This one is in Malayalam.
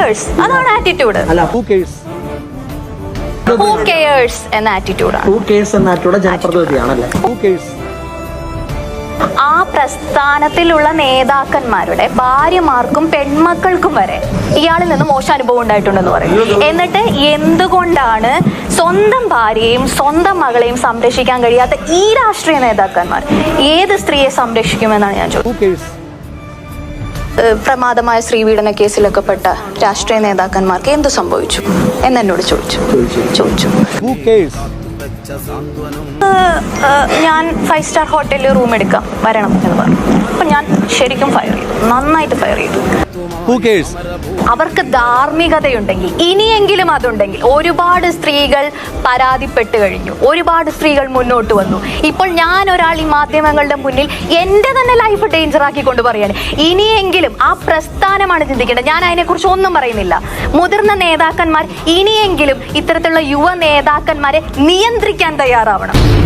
കെയേഴ്സ് അതാണ് ആറ്റിറ്റ്യൂഡ് അല്ല ഹൂ കേഴ്സ് ഹൂ കെയേഴ്സ് എന്ന ആറ്റിറ്റ്യൂഡാണ് ഹൂ കേഴ്സ് ആറ്റിറ്റ്യൂഡ് ജനപ്രതിനിധിയാണല്ലേ ഹൂ കേഴ്സ് ആ പ്രസ്ഥാനത്തിലുള്ള നേതാക്കന്മാരുടെ ഭാര്യമാർക്കും പെൺമക്കൾക്കും വരെ ഇയാളിൽ നിന്ന് മോശം അനുഭവം ഉണ്ടായിട്ടുണ്ടെന്ന് പറയും. എന്നിട്ട് എന്തുകൊണ്ടാണ് സ്വന്തം ഭാര്യയും സ്വന്തം മകളെയും സംരക്ഷിക്കാൻ കഴിയാത്ത ഈ രാഷ്ട്രീയ നേതാക്കന്മാർ ഏത് സ്ത്രീയെ സംരക്ഷിക്കുമെന്നാണ് ഞാൻ ചോദിച്ചത് ഏഹ് പ്രമാദമായ ശ്രീപീഡന കേസിലൊക്കെ പെട്ട രാഷ്ട്രീയ നേതാക്കന്മാർക്ക് എന്ത് സംഭവിച്ചു? എന്നെന്നോട് ചോദിച്ചു. ചോദിച്ചു. ഞാൻ ഫൈവ് സ്റ്റാർ ഹോട്ടലിൽ റൂം എടുക്കാം. വരണം എന്ന് പറഞ്ഞു. അപ്പം ഞാൻ ശരിക്കും ഫയർ ചെയ്തു. നന്നായിട്ട് ഫയർ ചെയ്തു. അവർക്ക് ധാർമ്മികതയുണ്ടെങ്കിൽ ഇനിയെങ്കിലും അതുണ്ടെങ്കിൽ ഒരുപാട് സ്ത്രീകൾ പരാതിപ്പെട്ട് കഴിഞ്ഞു. ഒരുപാട് സ്ത്രീകൾ മുന്നോട്ട് വന്നു. ഇപ്പോൾ ഞാൻ ഒരാൾ ഈ മാധ്യമങ്ങളുടെ മുന്നിൽ എന്റെ തന്നെ ലൈഫ് ഡേഞ്ചർ ആക്കി കൊണ്ട് പറയാണ്. ഇനിയെങ്കിലും ആ പ്രസ്ഥാനമാണ് ചിന്തിക്കേണ്ടത്. ഞാൻ അതിനെക്കുറിച്ച് ഒന്നും പറയുന്നില്ല. മുതിർന്ന നേതാക്കന്മാർ ഇനിയെങ്കിലും ഇത്തരത്തിലുള്ള യുവ നേതാക്കന്മാരെ നിയന്ത്രിക്കാൻ തയ്യാറാവണം.